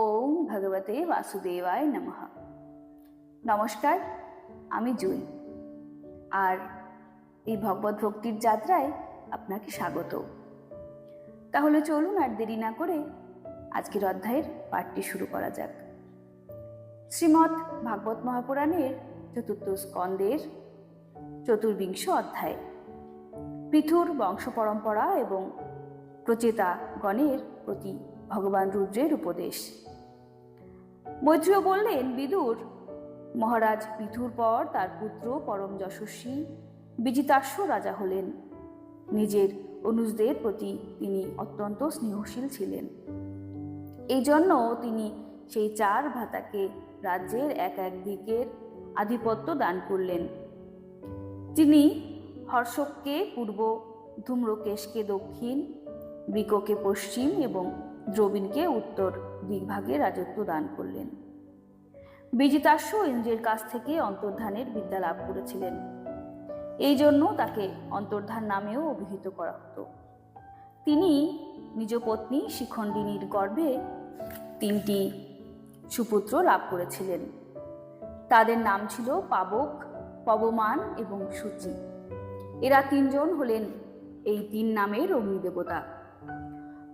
ওম ভগবতে বাসুদেবায় নমঃ। নমস্কার, আমি জুই। আর এই ভগবত ভক্তির যাত্রায় আপনাকে স্বাগত। তাহলে চলুন আর দেরি না করে আজকের অধ্যায়ের পাঠটি শুরু করা যাক। শ্রীমৎ ভাগবত মহাপুরাণের চতুর্থ স্কন্দের চতুর্বিংশ অধ্যায়। পৃথুর বংশ পরম্পরা এবং প্রচেতা গণের প্রতি ভগবান রুদ্রের উপদেশ। মৈত্রীয় বললেন, বিদুর। মহারাজ পৃথুর পর তার পুত্র পরম যশস্বী বিজিতাশ্ব রাজা হলেন। নিজের অনুজদের প্রতি তিনি অত্যন্ত স্নেহশীল ছিলেন। এই জন্য তিনি সেই চার ভাতাকে রাজ্যের এক এক দিকের আধিপত্য দান করলেন। তিনি হর্ষককে পূর্ব ধূম্রকেশকে দক্ষিণ, বৃককে পশ্চিম এবং দ্রবিণকে উত্তর বিভাগে রাজত্ব দান করলেন। বিজিতাশ্ব ইন্দ্রের কাছ থেকে অন্তর্ধানের বিদ্যা লাভ করেছিলেন। এই জন্য তাকে অন্তর্ধান নামেও অভিহিত করা হতো। তিনি নিজ পত্নী শিখণ্ডিনীর গর্ভে তিনটি সুপুত্র লাভ করেছিলেন। তাদের নাম ছিল পাবক, পবমান এবং সূচি। এরা তিনজন হলেন এই তিন নামের অগ্নিদেবতা।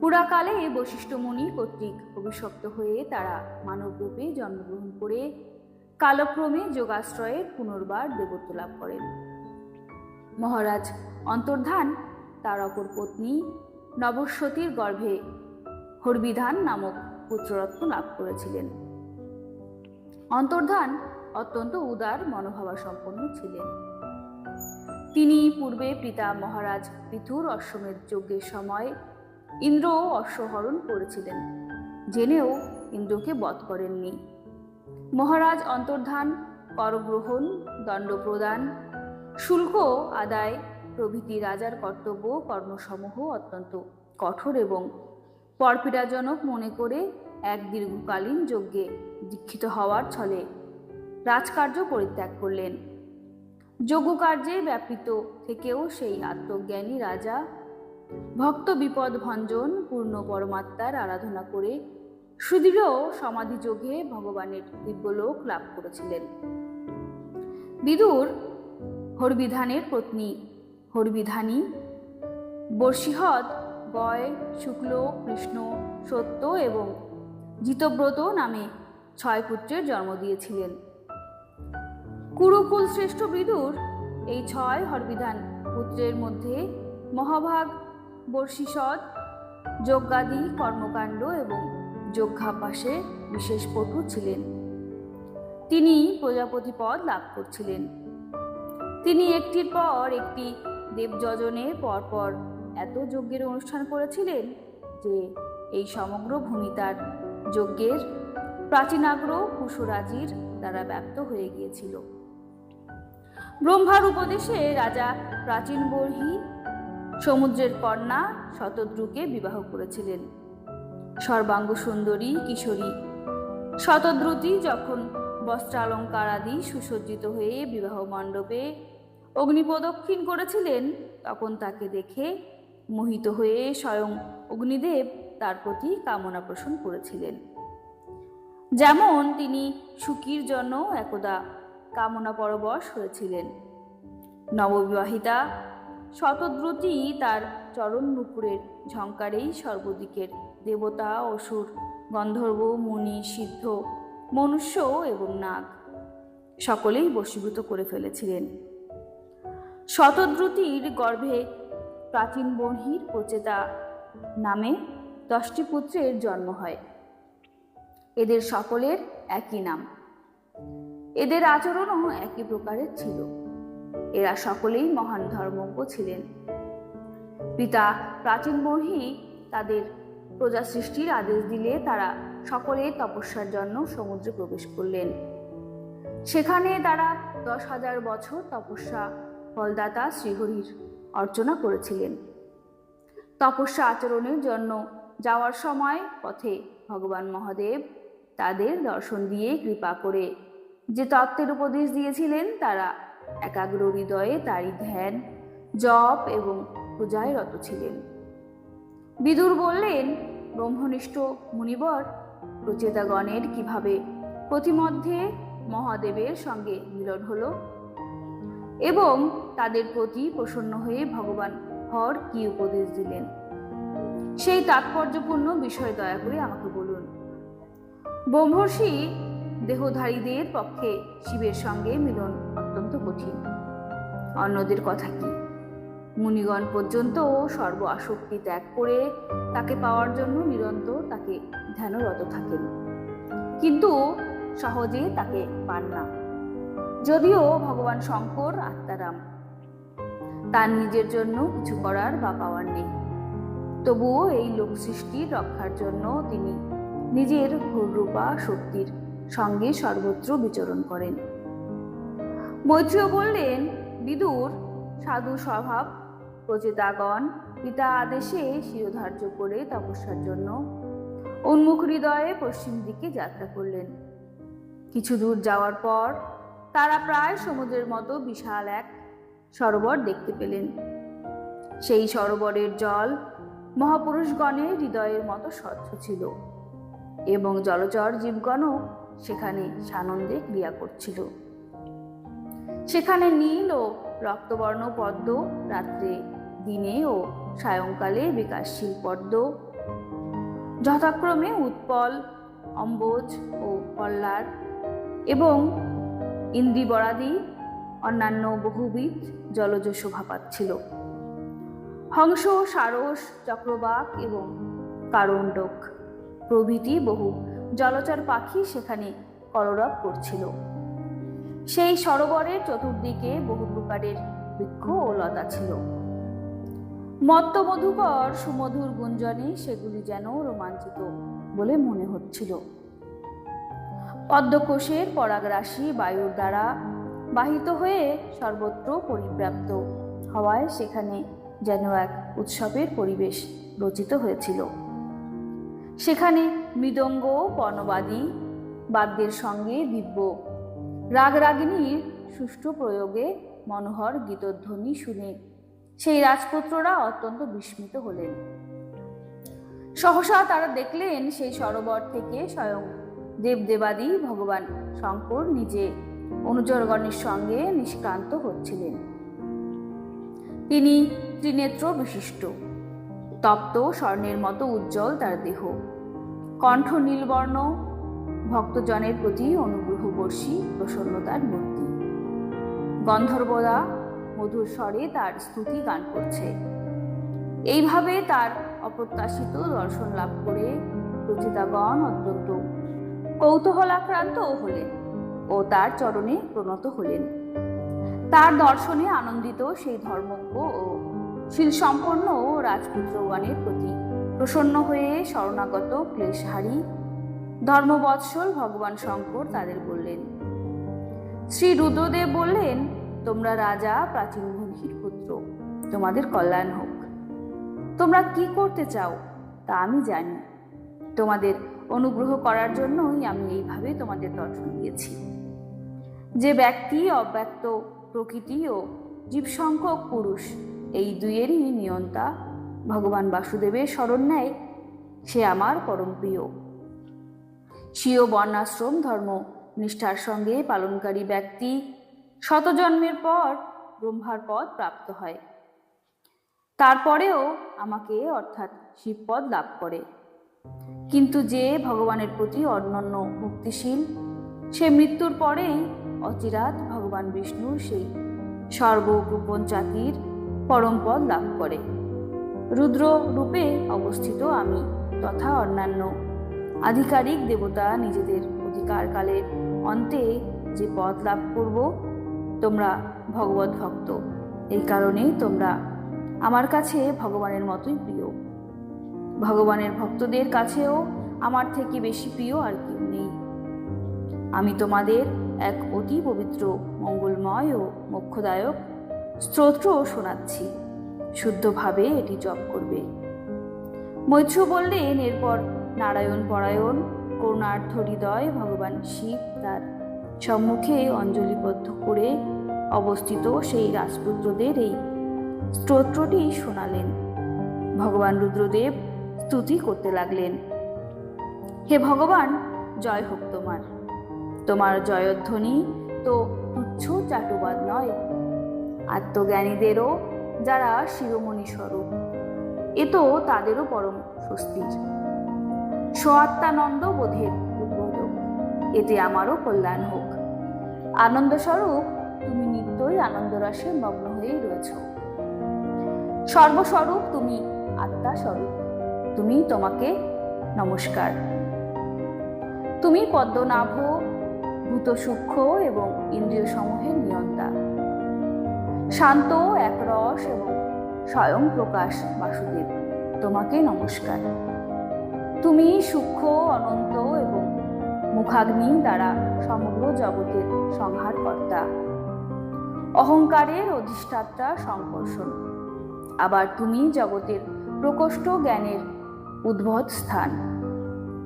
পুরাকালে বশিষ্ঠ মুনি কর্তৃক অভিশপ্ত হয়ে তারা মানবরূপে জন্মগ্রহণ করে কালক্রমে যোগাশ্রয়ে পুনর্বার দেবত্ব লাভ করেন। মহারাজ অন্তর্ধান, তার অপর পত্নী নবস্বতীর গর্ভে হরবিধান নামক পুত্ররত্ন লাভ করেছিলেন। অন্তর্ধান অত্যন্ত উদার মনোভাবা সম্পন্ন ছিলেন। তিনি পূর্বে পিতা মহারাজ পৃথুর অশ্বমেধ যজ্ঞের সময় ইন্দ্র অশ্বহরণ করেছিলেন। জেনেও ইন্দ্রকে বধ করেননি। মহারাজ অন্তর্ধান, করগ্রহণ, দণ্ড প্রদান, শুল্ক আদায় প্রভৃতি রাজার কর্তব্য কর্মসমূহ অত্যন্ত কঠোর এবং পরপীড়াজনক মনে করে এক দীর্ঘকালীন যজ্ঞে দীক্ষিত হওয়ার ছলে রাজকার্য পরিত্যাগ করলেন। যজ্ঞকার্যে ব্যাপৃত থেকেও সেই আত্মজ্ঞানী রাজা ভক্ত বিপদ ভঞ্জন, পূর্ণ পরমাত্মার আরাধনা করে সুদৃঢ় সমাধি যোগে ভগবানের দিব্যলোক লাভ করেছিলেন। বিদুর হরবিধানের পত্নী হরবিধানী বর্ষিহদ গয় শুক্ল, কৃষ্ণ, সত্য এবং জিতব্রত নামে ছয় পুত্রের জন্ম দিয়েছিলেন। কুরুকুল শ্রেষ্ঠ বিদুর এই ছয় হরবিধান পুত্রের মধ্যে মহাভাগ বর্ষিসদ যজ্ঞাদি, কর্মকাণ্ড এবং যজ্ঞাভ্যাসে বিশেষ পটু ছিলেন। তিনি প্রজাপতি পদ লাভ করছিলেন। তিনি একটির পর একটি দেবযজনে পরপর এত যজ্ঞের অনুষ্ঠান করেছিলেন যে এই সমগ্র ভূমি তার যজ্ঞের প্রাচীনাগ্র কুশরাজির দ্বারা ব্যপ্ত হয়ে গিয়েছিল। ব্রহ্মার উপদেশে রাজা প্রাচীন বর্হি সমুদ্রের কন্যা শতদ্রুকে বিবাহ করেছিলেন। সর্বাঙ্গ সুন্দরী কিশোরী। শতদ্রুতি যখন বস্ত্রালঙ্কার আদি সুসজ্জিত হয়ে বিবাহ মণ্ডপে অগ্নিপ্রদক্ষিণ করেছিলেন, তখন তাকে দেখে মোহিত হয়ে স্বয়ং অগ্নিদেব তার প্রতি কামনা পোষণ করেছিলেন। যেমন তিনি সুখীর জন্য একদা কামনা পরবশ হয়েছিলেন। নববিবাহিতা শতদ্রুতি তার চরণ নুপুরের, ঝঙ্কারেই সর্বদিকের, দেবতা, অসুর, গন্ধর্ব, মুনি, সিদ্ধ, মনুষ্য এবং নাগ। সকলেই বশীভূত করে ফেলেছিলেন। শতদ্রুতির গর্ভে প্রাচীন বর্হির প্রচেতা নামে দশটি পুত্রের জন্ম হয়। এদের সকলের একই নাম। এদের আচরণও একই প্রকারের ছিল। এরা সকলেই মহান ধর্মজ্ঞ ছিলেন। পিতা প্রাচীন বর্হি তাদের প্রজা সৃষ্টির আদেশ দিলে তারা সকলে তপস্যার জন্য সমুদ্রে প্রবেশ করলেন। সেখানে তারা দশ হাজার বছর তপস্যা ফলদাতা শ্রীহরির অর্চনা করেছিলেন। তপস্যা আচরণের জন্য যাওয়ার সময় পথে ভগবান মহাদেব তাদের দর্শন দিয়ে কৃপা করে যে তত্ত্বের উপদেশ দিয়েছিলেন তারা একাগ্র হৃদয়ে তারই ধ্যান, জপ এবং পূজায় রত ছিলেন। বিদুর বললেন, ব্রহ্মনিষ্ঠ মুনিবর, প্রচেতাগণের কীভাবে প্রতিমধ্যে মহাদেবের সঙ্গে মিলন হলো? এবং তাদের প্রতি প্রসন্ন হয়ে ভগবান হর কি উপদেশ দিলেন? সেই তাৎপর্যপূর্ণ বিষয় দয়া করে আমাকে বলুন। ব্রহ্মর্ষি দেহধারীদের পক্ষে শিবের সঙ্গে মিলন অত্যন্ত কঠিন। অন্যদের কথা কি? মুনিগণ পর্যন্ত সর্ব আসক্তি ত্যাগ করে তাকে পাওয়ার জন্য নিরন্তর তাকে ধ্যানরত থাকেন। কিন্তু সহজে তাকে পান না। যদিও ভগবান শঙ্কর আত্মারাম, তার নিজের জন্য কিছু করার বা পাওয়ার নেই। তবুও এই লোক সৃষ্টির রক্ষার জন্য তিনি নিজের ঘোররূপা শক্তির সঙ্গে সর্বত্র বিচরণ করেন। মৈত্রীয় বললেন, বিদুর, সাধু স্বভাব প্রচেতাগণ পিতা আদেশে শিরোধার্য করে তপস্যার জন্য উন্মুখ হৃদয়ে পশ্চিম দিকে যাত্রা করলেন। কিছু দূর যাওয়ার পর তারা প্রায় সমুদ্রের মতো বিশাল এক সরোবর দেখতে পেলেন। সেই সরোবরের জল মহাপুরুষগণের হৃদয়ের মতো স্বচ্ছ ছিল এবং জলচর জীবগণও সেখানে সানন্দে ক্রিয়া করছিল। সেখানে নীল ও রক্তবর্ণ পদ্ম, রাত্রে দিনে ও সায়ংকালে বিকাশশীল পদ্ম। যথাক্রমে উৎপল, অম্বুজ ও পল্লার এবং ইন্দ্রিবরাদি, অন্যান্য বহুবিধ জলজ শোভা পাচ্ছিল হংস, সারস, চক্রবাক এবং কারণ্ডক প্রভৃতি বহু জলচর পাখি সেখানে কলরব করছিল। সেই সরোবরের চতুর্দিকে বহু প্রকারের বৃক্ষ ও লতা ছিল। মত্ত মধুকর সুমধুর গুঞ্জনে সেগুলি যেন রোমাঞ্চিত বলে মনে হচ্ছিল। পদ্মকোষের পরাগরাশি বায়ুর দ্বারা বাহিত হয়ে সর্বত্র পরিব্যাপ্ত হওয়ায় সেখানে যেন এক উৎসবের পরিবেশ রচিত হয়েছিল। সেখানে মৃদঙ্গ পর্ণবাদী বাদ্যের সঙ্গে দিব্য রাগরাগিনীর সুষ্ঠু প্রয়োগে মনোহর গীতধ্বনি শুনে। সেই রাজপুত্ররা অত্যন্ত বিস্মিত হলেন। সহসা তারা দেখলেন সেই সরোবর থেকে স্বয়ং দেবদেবাদি ভগবান শঙ্কর নিজে অনুচরগণের সঙ্গে নিষ্ক্রান্ত হচ্ছিলেন। তিনি ত্রিনেত্র বিশিষ্ট, তপ্ত স্বর্ণের মতো উজ্জ্বল তার দেহ। কণ্ঠ নীলবর্ণ ভক্তজনের প্রতি অনুগ্রহ অনুগ্রহবর্ষী প্রসন্নতার মূর্তি। গন্ধর্বদা মধুর স্বরে তার স্তুতি গান করছে। এইভাবে তার অপ্রত্যাশিত দর্শন লাভ করে রচিতাগণ অত্যন্ত কৌতূহলাক্রান্ত হলেন ও তার চরণে প্রণত হলেন। তার দর্শনে আনন্দিত সেই ধর্মজ্ঞ ও শিলসম্পন্ন রাজপুত্রগণের প্রতি প্রসন্ন হয়ে শরণাগত ক্লেশহারী ধর্মবৎসল ভগবান শঙ্কর তাদের বললেন, শ্রী রুদ্রদেব বললেন, তোমরা রাজা, প্রাচীন মহির পুত্র, তোমাদের কল্যাণ হোক। তোমরা কি করতে চাও, তা আমি জানি। তোমাদের অনুগ্রহ করার জন্যই আমি এইভাবে তোমাদের দর্শন দিয়েছি। যে ব্যক্তি অব্যক্ত প্রকৃতি ও জীবসংখ্যক পুরুষ, এই দুইয়েরই নিয়ন্তা, ভগবান বাসুদেবের স্মরণ নেয়, সে আমার পরম প্রিয়। স্বীয় বর্ণাশ্রম ধর্ম নিষ্ঠার সঙ্গে পালনকারী ব্যক্তি শতজন্মের পর ব্রহ্মার পদ প্রাপ্ত হয়। তারপরেও আমাকে অর্থাৎ শিবপদ লাভ করে। কিন্তু যে ভগবানের প্রতি অনন্য মুক্তিশীল সে মৃত্যুর পরেই অচিরাত ভগবান বিষ্ণুর সেই সর্বগোপন জাতির পরমপদ লাভ করে। রুদ্র রূপে অবস্থিত আমি তথা অন্যান্য আধিকারিক দেবতা নিজেদের অধিকার অধিকারকালের অন্তে যে পদ লাভ করব, তোমরা ভগবত ভক্ত। এই কারণেই তোমরা আমার কাছে ভগবানের মতোই প্রিয়। ভগবানের ভক্তদের কাছেও আমার থেকে বেশি প্রিয় আর কেউ নেই। আমি তোমাদের এক অতি পবিত্র, মঙ্গলময় ও মোক্ষদায়ক স্তোত্র শোনাচ্ছি। শুদ্ধভাবে এটি জপ করবে। মৈত্র বললেন, এরপর নারায়ণ পরায়ণ, করুণার্থ হৃদয়, ভগবান শিব তার সম্মুখে অঞ্জলিবদ্ধ করে অবস্থিত সেই রাজপুত্রদের এই স্তোত্রটি শোনালেন। ভগবান রুদ্রদেব স্তুতি করতে লাগলেন। হে ভগবান, জয় হোক তোমার। তোমার জয়ধ্বনি তো তুচ্ছ চাটুবাদ নয়। আত্মজ্ঞানীদেরও যারা শিরোমণি স্বরূপ, এ তো তাদেরও পরম স্বস্তির। স্বাত্মানন্দ বোধের উদ্বোধক। এতে আমারও কল্যাণ হোক। আনন্দস্বরূপ, তুমি নিত্যই আনন্দরসে মগ্ন হয়েই রয়েছ। সর্বস্বরূপ, তুমি আত্মা স্বরূপ তুমি তোমাকে নমস্কার। তুমি পদ্মনাভ, ভূত সূক্ষ্ম এবং ইন্দ্রিয় সমূহের নিয়ন্তা। শান্ত, একরস এবং স্বয়ং প্রকাশ বাসুদেব, তোমাকে নমস্কার। তুমি সূক্ষ্ম, অনন্ত এবং মুখাগ্নি দ্বারা সমগ্র জগতের সংহারকর্তা। অহংকারের অধিষ্ঠাত্রা সংকর্ষণ আবার তুমি জগতের প্রকোষ্ঠ জ্ঞানের উদ্ভব স্থান।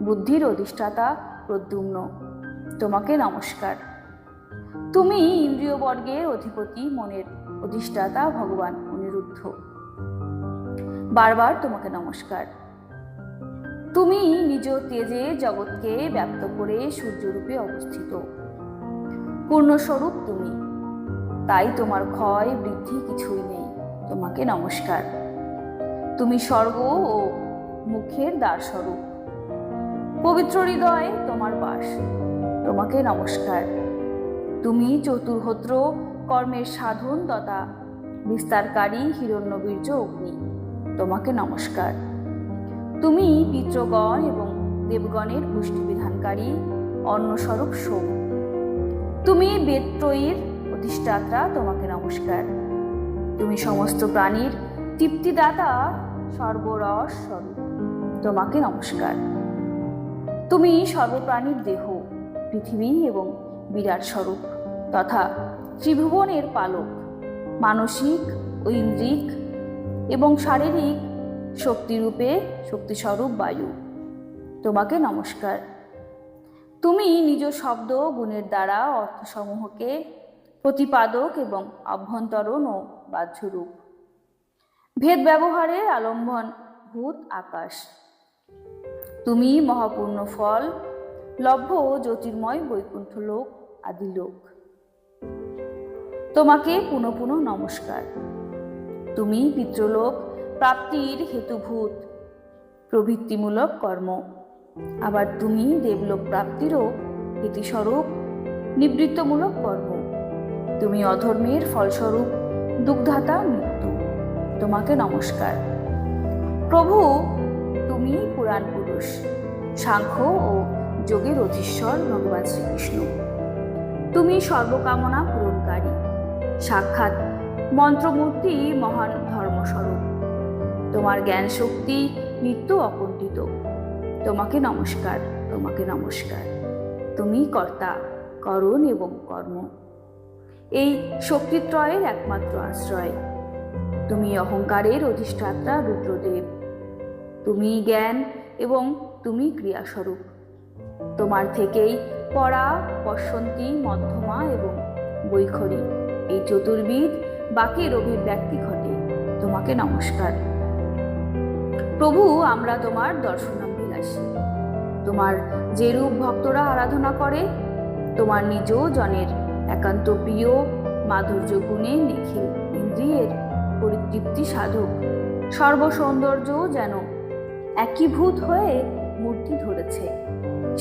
বুদ্ধির অধিষ্ঠাতা প্রদ্যুম্ন। তোমাকে নমস্কার। তুমি ইন্দ্রিয় বর্গের অধিপতি, মনের অধিষ্ঠাতা ভগবান অনিরুদ্ধ। বারবার তোমাকে নমস্কার। তুমি নিজ তেজে জগৎকে ব্যক্ত করে সূর্যরূপে অবস্থিত। পূর্ণস্বরূপ তুমি। তাই তোমার ক্ষয় বৃদ্ধি কিছুই নেই। তোমাকে নমস্কার। তুমি স্বর্গ ও মুখের দ্বারস্বরূপ। পবিত্র হৃদয়ে তোমার বাস। তোমাকে নমস্কার। তুমি চতুর্হত্র কর্মের সাধন তথা বিস্তারকারী হিরণ্যবীর্য অগ্নি। তোমাকে নমস্কার। তুমি পিতৃগণ এবং দেবগণের পুষ্টি বিধানকারী অন্নস্বরূপ সোম। তুমি বেত্রয়ীর অধিষ্ঠাত্রা, তোমাকে নমস্কার। তুমি সমস্ত প্রাণীর তৃপ্তিদাতা, সর্বরস স্বরূপ, তোমাকে নমস্কার। তুমি সর্বপ্রাণীর দেহ, পৃথিবী এবং বিরাট স্বরূপ, তথা ত্রিভুবনের পালক, মানসিক, ঐন্দ্রিক এবং শারীরিক শক্তিরূপে, শক্তিস্বরূপ বায়ু। তোমাকে নমস্কার। তুমি নিজ শব্দ গুণের দ্বারা অর্থসমূহকে প্রতিপাদক এবং অভ্যন্তরণ ও বাহ্যরূপ। ভেদ ব্যবহারের আলম্বন, ভূত, আকাশ। তুমি মহাপূর্ণ ফল, লভ্য জ্যোতির্ময় বৈকুণ্ঠ লোক, আদি লোক। তোমাকে পুনঃ পুনঃ নমস্কার। তুমি পিতৃলোক প্রাপ্তির হেতুভূত। প্রবৃত্তিমূলক কর্ম। আবার তুমি দেবলোক প্রাপ্তিরও হেতুস্বরূপ নিবৃত্তমূলক কর্ম। তুমি অধর্মের ফলস্বরূপ দুগ্ধাতা মৃত্যু। তোমাকে নমস্কার। প্রভু, তুমি পুরাণ পুরুষ। সাংখ্য ও যোগের অধীশ্বর ভগবান শ্রীকৃষ্ণ। তুমি সর্বকামনা পূরণকারী। সাক্ষাৎ মন্ত্রমূর্তি মহান ধর্মস্বরূপ। তোমার জ্ঞান শক্তি নিত্য অকুণ্ঠিত। তোমাকে নমস্কার তোমাকে নমস্কার। তুমি কর্তা, করণ এবং কর্ম। এই শক্তিত্রয়ের একমাত্র আশ্রয়। তুমি অহংকারের অধিষ্ঠাত্রা রুদ্রদেব। তুমি জ্ঞান এবং তুমি ক্রিয়াস্বরূপ। তোমার থেকেই পড়া পশ্বন্তী মধ্যমা এবং বৈখরী। এই চতুর্বিদ বাকির অভিব্যক্তি ঘটে। তোমাকে নমস্কার। প্রভু আমরা তোমার দর্শনাভিলাষী। তোমার যেরূপ ভক্তরা আরাধনা করে, তোমার নিজ জনের একান্ত প্রিয় মাধুর্য গুণে নিখিল ইন্দ্রিয়ের পরিতৃপ্তি সাধক। সর্বসৌন্দর্য যেন একীভূত হয়ে মূর্তি ধরেছে।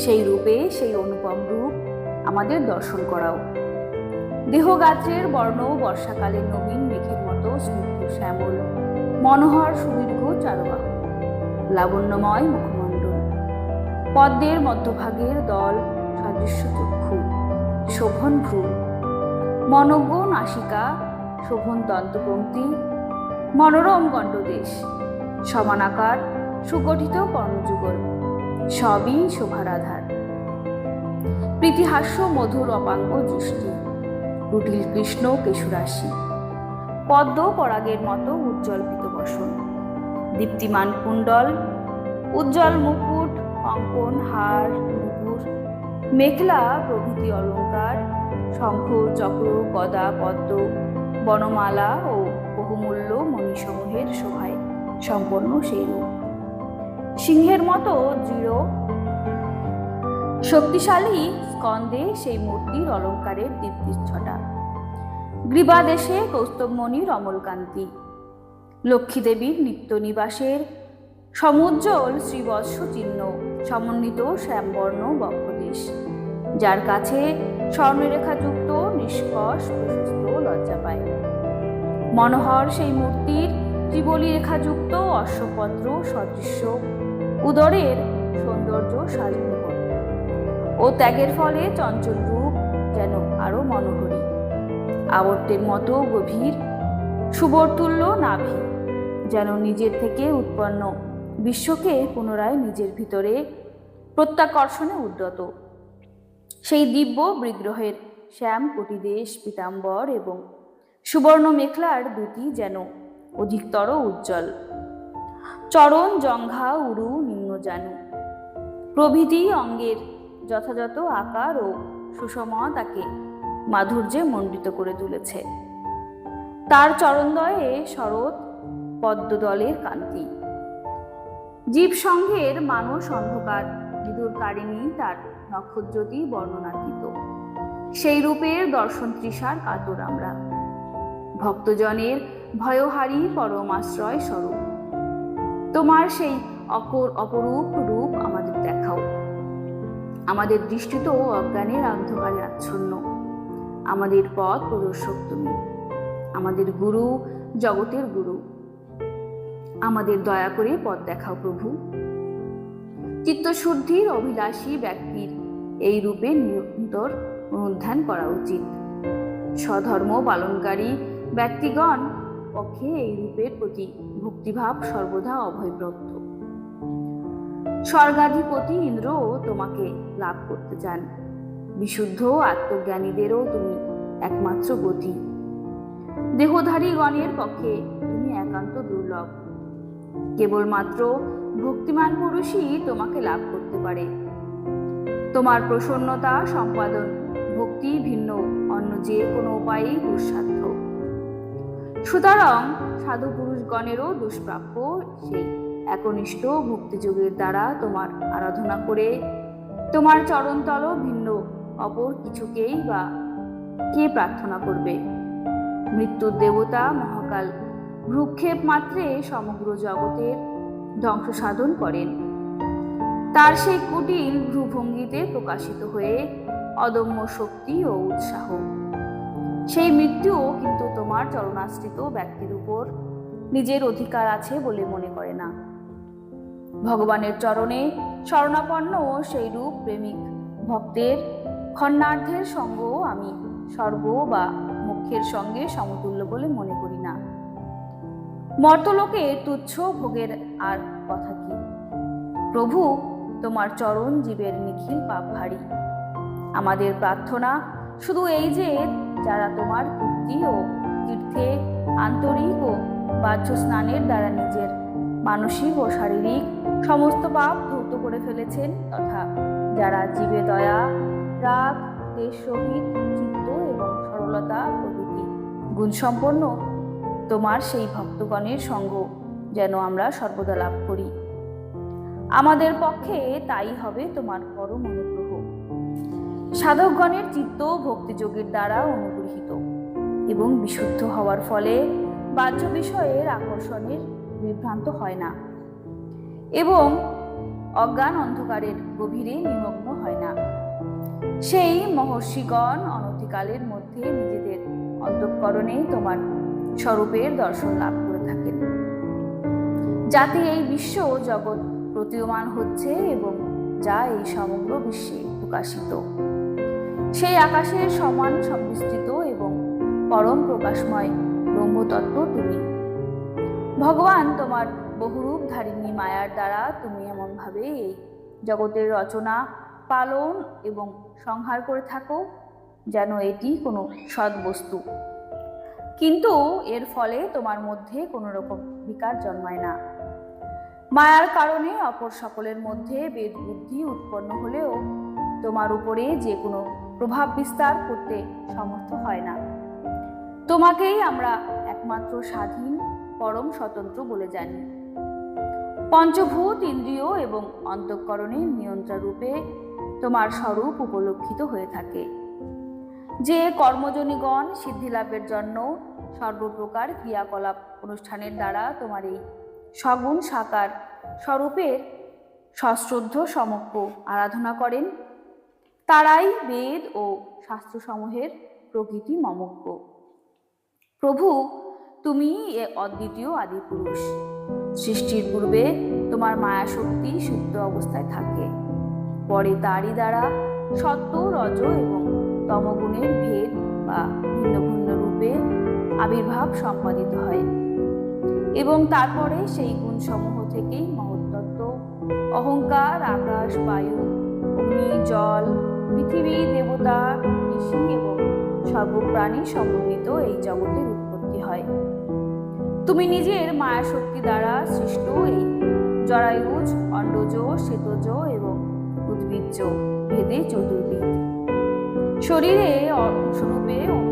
সেই রূপে সেই অনুপম রূপ আমাদের দর্শন করাও। দেহগাত্রের বর্ণ বর্ষাকালে নবীন মেঘের মতো শ্যামল, মনোহর সুদীর্ঘ চারবাহ লাবণ্যময় মুখমণ্ডল। পদ্মের মধ্যভাগের দল সদৃশ্য চক্ষু, শোভন ভ্রু, মনজ্ঞ নাসিকা, শোভন দন্তপঙ্ক্তি মনোরম গণ্ডদেশ, সমানাকার, সুগঠিত কর্ণযুগল সবই শোভারাধার। প্রীতিহাস্য মধুর অপাঙ্গ দৃষ্টি কুটিল কৃষ্ণ কেশুরাশি, পদ্ম পরাগের মতো উজ্জ্বল বসন দীপ্তিমান কুণ্ডল, উজ্জ্বল মুকুট, অঙ্কন হার নুপুর মেঘলা প্রভৃতি অলঙ্কার শঙ্খ, চক্র, গদা, পদ্ম, বনমালা ও বহুমূল্য মণিসমূহের সহায় সম্পন্ন সেই রূপ সিংহের মতো দৃঢ়, শক্তিশালী স্কন্দে সেই মূর্তির অলঙ্কারের দীপ্তির ছটা গ্রীবাদেশে কৌস্তবমণির অমলকান্তি। লক্ষ্মী দেবীর নিত্য নিবাসের সমুজ্জ্বল শ্রীবৎস চিহ্ন, সমন্বিত শ্যামবর্ণ বক্ষদেশ যার কাছে স্বর্ণরেখাযুক্ত নিষ্কষ প্রশস্ত লজ্জা পায়। মনোহর সেই মূর্তির ত্রিবলী রেখাযুক্ত অশ্বপত্র, সদৃশ্য, উদরের সৌন্দর্য সাজমুখর ও ত্যাগের ফলে চঞ্চল রূপ যেন আরও মনোহরী। আবর্তের মতো গভীর, সুবর্তুল্য নাভি যেন নিজের থেকে উৎপন্ন। বিশ্বকে পুনরায় নিজের ভিতরে প্রত্যাকর্ষণে উদ্যত। সেই দিব্য বিগ্রহের শ্যাম কোটিদেশ পীতাম্বর এবং সুবর্ণ মেখলার দুটি যেন অধিকতর উজ্জ্বল। চরণ জঙ্ঘা উরু নিম্নজানু প্রভৃতি অঙ্গের যথাযথ আকার ও সুষমা তাকে মাধুর্যে মণ্ডিত করে তুলেছে। তার চরণদয়ে শরৎ পদ্মদলের কান্তি। জীব সংঘের মানস অন্ধকার বিদুরকারিণী তার নক্ষত্রটি বর্ণনাতীত সেই রূপের দর্শন তৃষার কাতর আমরা। ভক্তজনের ভয়হারী পরমাশ্রয় স্বরূপ। তোমার সেই অকর অপরূপ রূপ আমাদের দেখাও। আমাদের দৃষ্টি তো অজ্ঞানের অন্ধকারে আচ্ছন্ন। আমাদের পথ প্রদর্শক তুমি। আমাদের গুরু জগতের গুরু। আমাদের দয়া করে পথ দেখাও প্রভু। চিত্তশুদ্ধির অভিলাষী ব্যক্তির এই রূপে নিরন্তর অনুধ্যান করা উচিত। স্বধর্ম পালনকারী ব্যক্তিগণ পক্ষে এই রূপের প্রতি ভক্তিভাব সর্বদা অভয়প্রাপ্ত। স্বর্গাধিপতি ইন্দ্রও তোমাকে লাভ করতে চান। বিশুদ্ধ আত্মজ্ঞানীদেরও তুমি একমাত্র গতি। দেহধারী গণের পক্ষে তুমি একান্ত দুর্লভ। কেবলমাত্র ভক্তিমান পুরুষই তোমাকে লাভ করতে পারে। তোমার প্রসন্নতা সম্পাদন ভক্তি ভিন্ন, অন্য যে কোনো উপায়েই দুঃসাধ্য। সুতরাং সাধু পুরুষগণেরও দুষ্প্রাপ্য সেই একনিষ্ঠ ভক্তিযোগের দ্বারা তোমার আরাধনা করে তোমার চরণতল ভিন্ন, অপর কিছুকেই বা কে প্রার্থনা করবে? মৃত্যুর দেবতা মহাকাল ভ্রুক্ষেপ মাত্রে সমগ্র জগতের ধ্বংস সাধন করেন। তার সেই কুটিল ভ্রুভঙ্গিতে প্রকাশিত হয়ে অদম্য শক্তি ও উৎসাহ। সেই মৃত্যুও কিন্তু তোমার চরণাশ্রিত ব্যক্তির উপর নিজের অধিকার আছে বলে মনে করে না। ভগবানের চরণে শরণাপন্ন সেই রূপ প্রেমিক ভক্তের খন্নার্ধের সঙ্গও আমি স্বর্গ বা মুখ্যের সঙ্গে সমতুল্য বলে মনে করি। মর্তলোকে তুচ্ছ ভোগের আর কথা কি? প্রভু, তোমার চরণ জীবের নিখিল পাপ ভারী। আমাদের প্রার্থনা শুধু এই যে, যারা তোমার কীর্তি ও তীর্থে আন্তরিক ও বাহ্য স্নানের দ্বারা নিজের মানসিক ও শারীরিক সমস্ত পাপ ধৌত করে ফেলেছেন তথা যারা জীবে দয়া, রাগ দেশ সহিত চিত্ত এবং সরলতা প্রভৃতি গুণসম্পন্ন তোমার সেই ভক্তগণের সঙ্গ যেন আমরা সর্বদা লাভ করি। আমাদের পক্ষে তাই হবে তোমার পরম অনুগ্রহ। সাধকগণের চিত্ত ভক্তিযোগের দ্বারা অনুগৃহীত এবং বিশুদ্ধ হওয়ার ফলে বাহ্য বিষয়ের আকর্ষণের বিভ্রান্ত হয় না এবং অজ্ঞান অন্ধকারের গভীরে নিমগ্ন হয় না। সেই মহর্ষিগণ অনতিকালের মধ্যে নিজেদের অন্তঃকরণে তোমার স্বরূপের দর্শন লাভ করে থাকেন। যাতে এই বিশ্ব জগৎ প্রতীয়মান হচ্ছে এবং যা এই সমগ্র বিশ্বে প্রকাশিত। সেই আকাশের সমান সংবিস্তৃত এবং পরম প্রকাশময় ব্রহ্মতত্ত্ব তুমি। ভগবান, তোমার বহুরূপ ধারিণী মায়ার দ্বারা তুমি এমনভাবে এই জগতের রচনা, পালন এবং সংহার করে থাকো, যেন এটি কোনো সদ্বস্তু কিন্তু এর ফলে তোমার মধ্যে কোনো রকম বিকার জন্মায় না। মায়ার কারণে অপর সকলের মধ্যে বেদ বুদ্ধি উৎপন্ন হলেও তোমার উপরে যে কোনো প্রভাব বিস্তার করতে সমর্থ হয় না। তোমাকেই আমরা একমাত্র স্বাধীন, পরম স্বতন্ত্র বলে জানি। পঞ্চভূত ইন্দ্রিয় এবং অন্তঃকরণের নিয়ন্ত্রণ রূপে তোমার স্বরূপ উপলক্ষিত হয়ে থাকে। যে কর্মজনীগণ সিদ্ধিলাভের জন্য সর্বপ্রকার ক্রিয়াকলাপ অনুষ্ঠানের দ্বারা তোমার এই সগুণ সাকার স্বরূপের সশ্রদ্ধ সমক্ষ আরাধনা করেন। তারাই বেদ ও শাস্ত্রসমূহের প্রকৃতি মমজ্ঞ প্রভু, তুমি এ অদ্বিতীয় আদিপুরুষ সৃষ্টির পূর্বে তোমার মায়া শক্তি সুপ্ত অবস্থায় থাকে। পরে তারই দ্বারা সত্য, রজ এবং তমগুণের ভেদ বা ভিন্ন ভিন্ন রূপে আবির্ভাব সম্পাদিত হয়। এবং তারপরে সেই গুণসমূহ থেকেই মহত্তত্ত্ব, অহংকার, আকাশ, বায়ু অগ্নি জল, পৃথিবী, দেবতা, ঋষি এবং সর্বপ্রাণী সমন্বিত এই জগতের উৎপত্তি হয়। তুমি নিজের মায়া শক্তি দ্বারা সৃষ্ট এই জরায়ুজ, অন্ডজ, শ্বেতজ এবং উদ্ভিজ্জ ভেদে চতুর্বিদ শরীরে অংশরূপে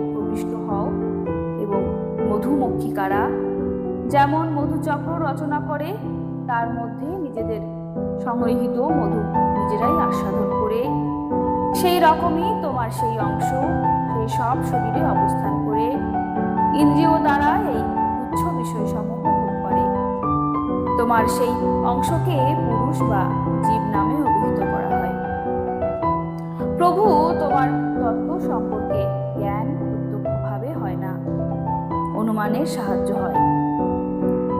মধুমক্ষিকারা যেমন মধুচক্র রচনা করে, তার মধ্যে নিজেদের সংগৃহীত মধু নিজেরাই আস্বাদন করে। সেই রকমই তোমার সেই অংশ, সেই সব শরীরে অবস্থান করে। ইন্দ্রিয় দ্বারা এই উচ্চ বিষয়সমূহ ভোগ করে। তোমার সেই অংশকে পুরুষ বা জীব নামে অনুমানের সাহায্য হয়।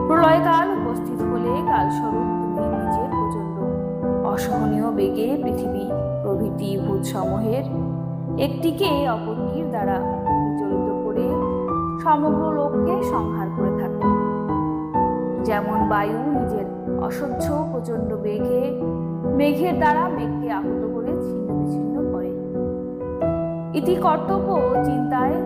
প্রলয়কাল উপস্থিত হলে কালস্বরূপ তুমি নিজের প্রচণ্ড অসহনীয় বেগে পৃথিবী প্রভৃতি ভূতসমূহের একটিকে অপরটির দ্বারা বিচলিত করে সমগ্র লোককে সংহার করে থাকে। যেমন বায়ু নিজের অসহ্য প্রচণ্ড বেগে, মেঘের দ্বারা মেঘকে আহত করে ছিন্ন বিচ্ছিন্ন করে। ইতি কর্তব্য চিন্তায়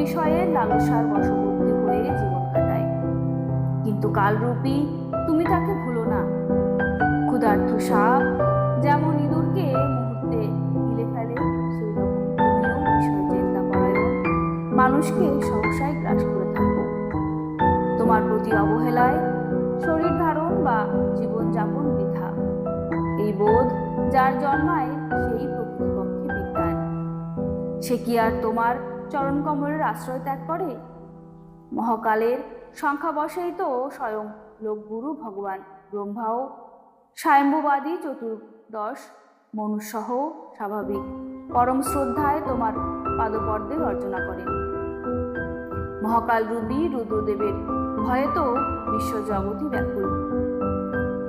বিষয়ের লালসার বশবর্তী হয়ে জীবন কাটায়। কিন্তু কালরূপী তুমি তাকে ভুলো না। ক্ষুধার্থ সাপ যেমন ইঁদুরকে মুহূর্তে গিলে ফেলে বিষয় মানুষকে সহসায় গ্রাস করে থাকো। তোমার প্রতি অবহেলায় শরীর ধারণ বা জীবনযাপন বৃথা। এই বোধ যার জন্মায় সেই প্রকৃতিপক্ষে বিজ্ঞান। সে কি আর তোমার চরণ কমলের আশ্রয় ত্যাগ করে? মহাকালের সংখ্যাবশেই তো স্বয়ং লোকগুরু ভগবান ব্রহ্মাও। স্বয়ম্ভবাদী চতুর্দশ মনুষ্যহ স্বাভাবিক। পরম শ্রদ্ধায় তোমার পাদপর্দে অর্চনা করেন মহাকাল রুবি রুদ্রদেবের ভয়ে তো বিশ্বজগতই ব্যাকুল।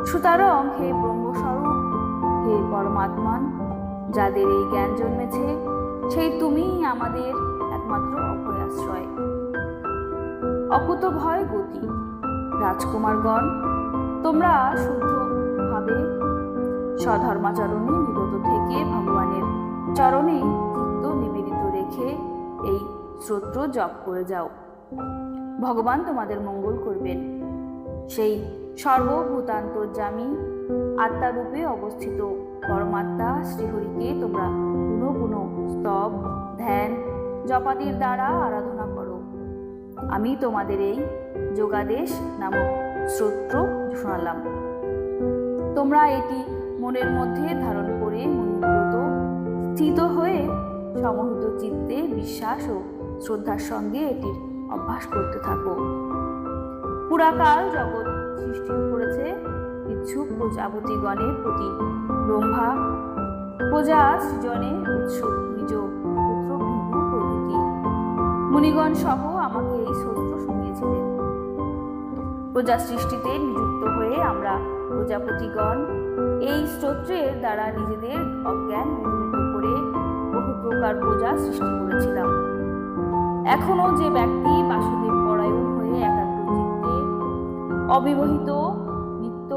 সুতরাং হে ব্রহ্মস্বরূপ, হে পরমাত্মান, যাদের এই জ্ঞান জন্মেছে, সেই তুমিই আমাদের একমাত্র অভয়াশ্রয় অকুত ভয় গতি। রাজকুমারগণ, তোমরা শুদ্ধভাবে স্বধর্মাচরণে নিরত থেকে ভগবানের চরণে চিত্ত নিবেদিত রেখে এই স্তোত্র জপ করে যাও। ভগবান তোমাদের মঙ্গল করবেন। সেই সর্বভূতান্তর্যামী আত্মারূপে অবস্থিত পরমাত্মা শ্রীহরিকে তোমরা পুনঃ পুনঃ স্তব, ধ্যান জপাদির দ্বারা আরাধনা করো। আমি তোমাদের এই যোগাদেশ নামক স্তোত্র শোনালাম। তোমরা এটি মনের মধ্যে ধারণ করে মনোব্রত স্থিত হয়ে সমহিত চিত্তে বিশ্বাস ও শ্রদ্ধার সঙ্গে এটির অভ্যাস করতে থাকো। পুরাকাল জগৎ সৃষ্টি করেছে ইচ্ছুক প্রজাপতিগণের প্রতি ব্রহ্মা, প্রজা, সৃজনে, উৎসুক, নিজ মুনিগণ সহ আমাকে এই স্তোত্র শুনিয়েছিলেন প্রজা সৃষ্টিতে নিযুক্ত হয়ে আমরা প্রজাপতিগণ এই স্তোত্রের দ্বারা নিজেদের অজ্ঞান নির্মিত করে বহু প্রকার প্রজা সৃষ্টি করেছিলাম। এখনও যে ব্যক্তি বাসুদেব পরায়ণ হয়ে একাগ্র চিত্তে অবিবাহিত নিত্য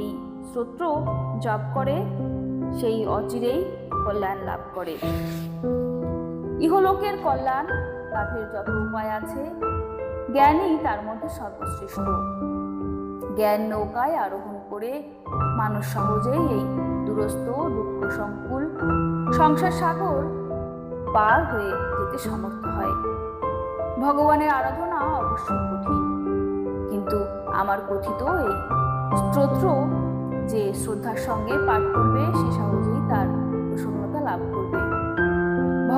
এই স্তোত্র জপ করে, সেই অচিরেই কল্যাণ লাভ করে। ইহলোকের কল্যাণ লাভের যত উপায় আছে, জ্ঞানই তার মধ্যে সর্বশ্রেষ্ঠ। জ্ঞান নৌকায় আরোহণ করে মানুষ সহজেই এই দূরস্থ দুঃখ সংকুল সংসার সাগর পার হয়ে যেতে সমর্থ হয়। ভগবানের আরাধনা অবশ্য কঠিন, কিন্তু আমার কথিত এই স্তোত্র যে শ্রদ্ধার সঙ্গে পাঠ করবে, সে সহজেই তার প্রসন্নতা লাভ করবে।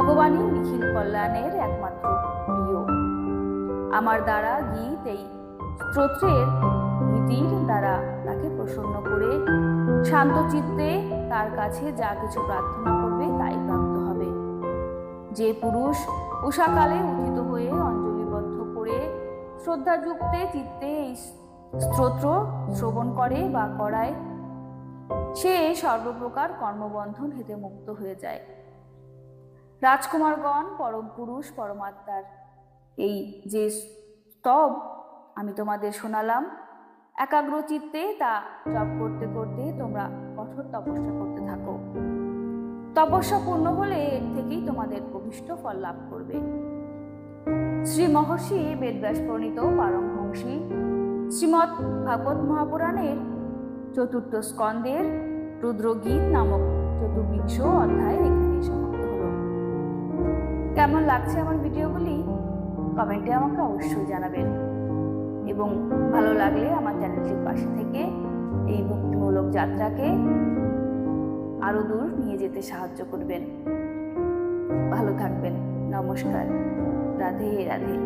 ভগবানই নিখিল কল্যাণের একমাত্র প্রিয়। আমার দ্বারা গীত এই স্তোত্রের গীতির দ্বারা তাকে প্রসন্ন করে শান্ত চিত্তে তার কাছে যা কিছু প্রার্থনা করবে তাই প্রাপ্ত হবে। যে পুরুষ উষাকালে উদিত হয়ে অঞ্জলিবদ্ধ করে শ্রদ্ধাযুক্তে চিত্তে এই স্তোত্র শ্রবণ করে বা করায়, সে সর্বপ্রকার কর্মবন্ধন হেতে মুক্ত হয়ে যায়। রাজকুমারগণ, পরম পুরুষ, পরমাত্মার এই যে স্তব আমি তোমাদের শোনালাম একাগ্র চিত্তে তা জপ করতে করতে তোমরা কঠোর তপস্যা করতে থাকো। তপস্যা পূর্ণ হলে এর থেকেই তোমাদের অভিষ্ট ফল লাভ করবে। শ্রী মহর্ষি বেদব্যাস প্রণীত পারমহংসী শ্রীমৎ ভাগবত মহাপুরাণের চতুর্থ স্কন্দের রুদ্রগীত নামক চতুর্বিংশ অধ্যায় কেমন লাগছে আমার ভিডিওগুলি? কমেন্টে আমাকে অবশ্যই জানাবেন। এবং ভালো লাগলে আমার চ্যানেলটির পাশে থেকে এই ভক্তিমূলক যাত্রাকে আরও দূর নিয়ে যেতে সাহায্য করবেন। ভালো থাকবেন। নমস্কার। রাধে রাধে।